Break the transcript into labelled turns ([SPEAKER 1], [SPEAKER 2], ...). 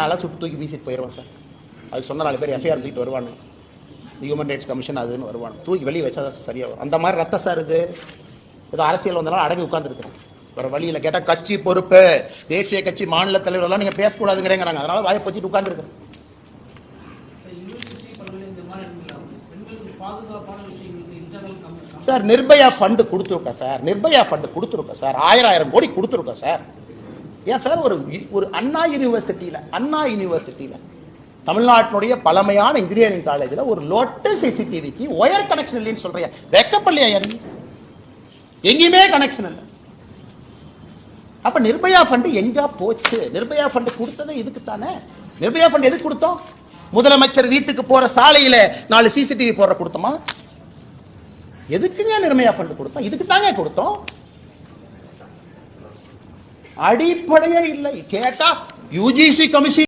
[SPEAKER 1] நல்லா சுட்டு தூக்கி வீசிட்டு போயிடுவோம் சார். அது சொன்ன நாலு பேர் எஃப்ஐஆர் தூக்கிட்டு வருவானு ஹியூமன் ரைட்ஸ் கமிஷன் அதுன்னு வருவானு தூக்கி வெளியே வச்சா தான் சரியாக வரும் அந்த மாதிரி ரத்த சார் இது. ஏதோ அரசியல் வந்தாலும் அடங்கி உட்காந்துருக்குறேன் வேறு வழியில் கேட்டால் கட்சி பொறுப்பு. தேசிய கட்சி மாநில தலைவரெல்லாம் நீங்கள் பேசக்கூடாதுங்கிறேங்கிறாங்க. அதனால வாயை பச்சிட்டு உட்காந்துருக்குறேன் சார் நிர்பயா ஃபண்டு கொடுத்துருக்கோம் சார். நிர்பயா ஃபண்டு கொடுத்துருக்கோம் சார். ஆயிரம் ஆயிரம் கோடி கொடுத்துருக்கோம் சார். ஏன் சார் ஒரு ஒரு அண்ணா யூனிவர்சிட்டியில் அண்ணா யூனிவர்சிட்டியில் தமிழ்நாட்டினுடைய பழமையான இன்ஜினியரிங் காலேஜில் ஒரு லோட்டஸ் சிசிடிவிக்கு ஒயர் கனெக்ஷன் இல்லைன்னு சொல்றியா? வெக்கப்படலையா என் எங்கேயுமே கனெக்ஷன் இல்லை. அப்போ நிர்பயா ஃபண்டு எங்கே போச்சு? நிர்பயா ஃபண்டு கொடுத்தது இதுக்கு தானே? நிர்பயா ஃபண்ட் எதுக்கு கொடுத்தோம்? முதலமைச்சர் வீட்டுக்கு போகிற சாலையில் நாலு சிசிடிவி போடுற கொடுத்தோமா? எதுக்குங்க நிர்மயா ஃபண்டு கொடுத்தோம்? இதுக்கு தாங்க கொடுத்தோம். அடிப்படையே இல்லை கேட்டா யூஜிசி கமிஷன்